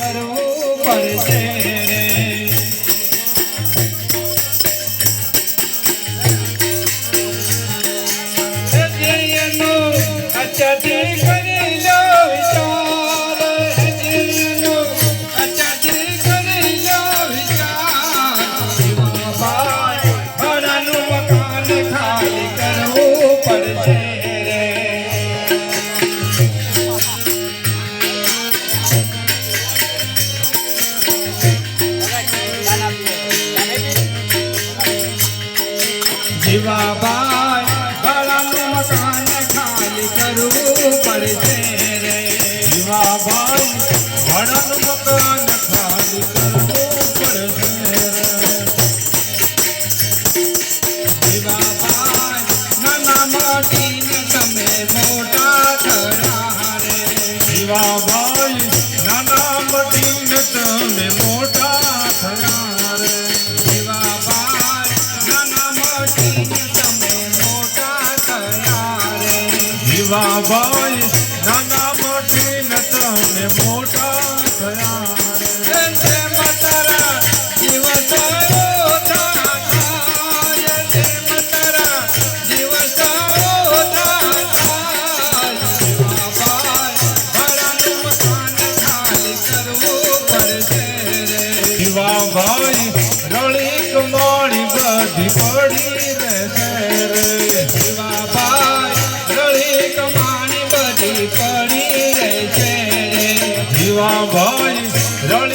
કરવું પડશે રે. પડશે. મોટા કર્યા રે. જીવાભાઈ, નાના મટીને તમે મોટા થયા રે. જીવાભાઈ, નાના મટીને તમે મોટા થયા રે. જીવાભાઈ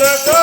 ಶರಣ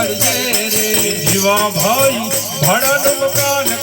પડશે રે જીવા ભાઈ ભડાનું મકાન